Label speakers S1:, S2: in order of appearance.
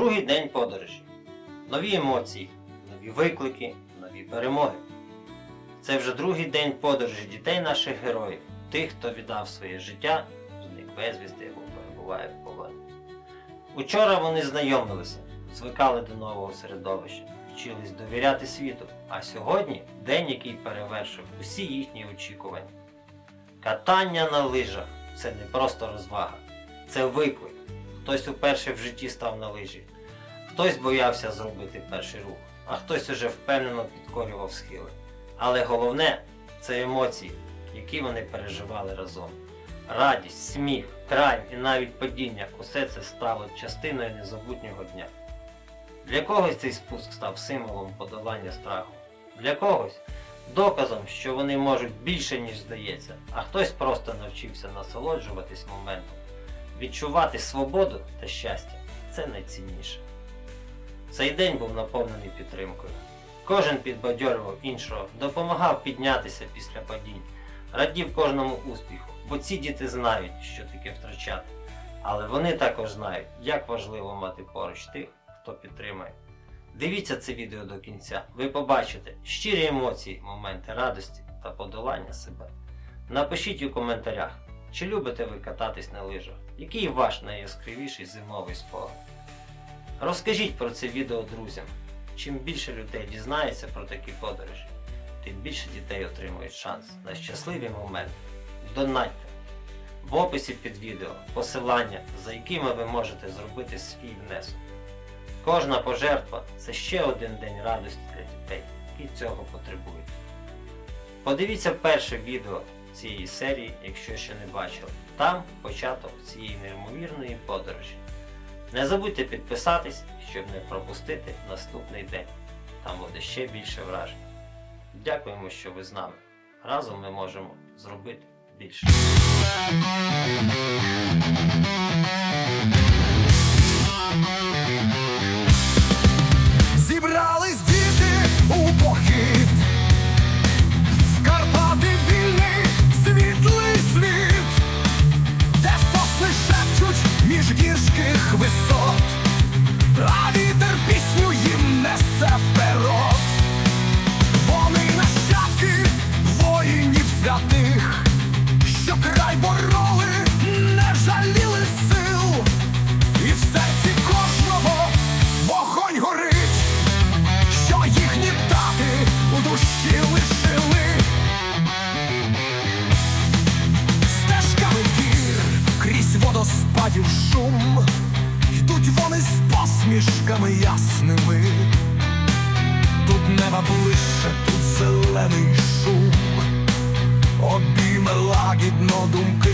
S1: Другий день подорожі. Нові емоції, нові виклики, нові перемоги. Це вже другий день подорожі дітей наших героїв, тих, хто віддав своє життя, зник безвісти або перебуває в полоні. Учора вони знайомилися, звикали до нового середовища, вчились довіряти світу, а сьогодні день, який перевершив усі їхні очікування. Катання на лижах це не просто розвага, це виклик. Хтось уперше в житті став на лижі, хтось боявся зробити перший рух, а хтось уже впевнено підкорював схили. Але головне це емоції, які вони переживали разом. Радість, сміх, край і навіть падіння усе це стало частиною незабутнього дня. Для когось цей спуск став символом подолання страху, для когось доказом, що вони можуть більше, ніж здається, а хтось просто навчився насолоджуватись моментом. Відчувати свободу та щастя це найцінніше. Цей день був наповнений підтримкою. Кожен підбадьорював іншого, допомагав піднятися після падінь, радів кожному успіху, бо ці діти знають, що таке втрачати. Але вони також знають, як важливо мати поруч тих, хто підтримує. Дивіться це відео до кінця. Ви побачите щирі емоції, моменти радості та подолання себе. Напишіть у коментарях, чи любите ви кататись на лижах, який ваш найяскравіший зимовий спогад. Розкажіть про це відео друзям. Чим більше людей дізнається про такі подорожі, тим більше дітей отримують шанс на щасливі моменти. Донатьте. В описі під відео посилання, за якими ви можете зробити свій внесок. Кожна пожертва це ще один день радості для дітей, які цього потребують. Подивіться перше відео цієї серії, якщо ще не бачили. Там початок цієї неймовірної подорожі. Не забудьте підписатись, щоб не пропустити наступний день. Там буде ще більше вражень. Дякуємо, що ви з нами. Разом ми можемо зробити більше.
S2: Зібрались висот, а вітер пісню їм несе посмішками ясними. Тут неба ближче, тут зелений шум, обійме лагідно думки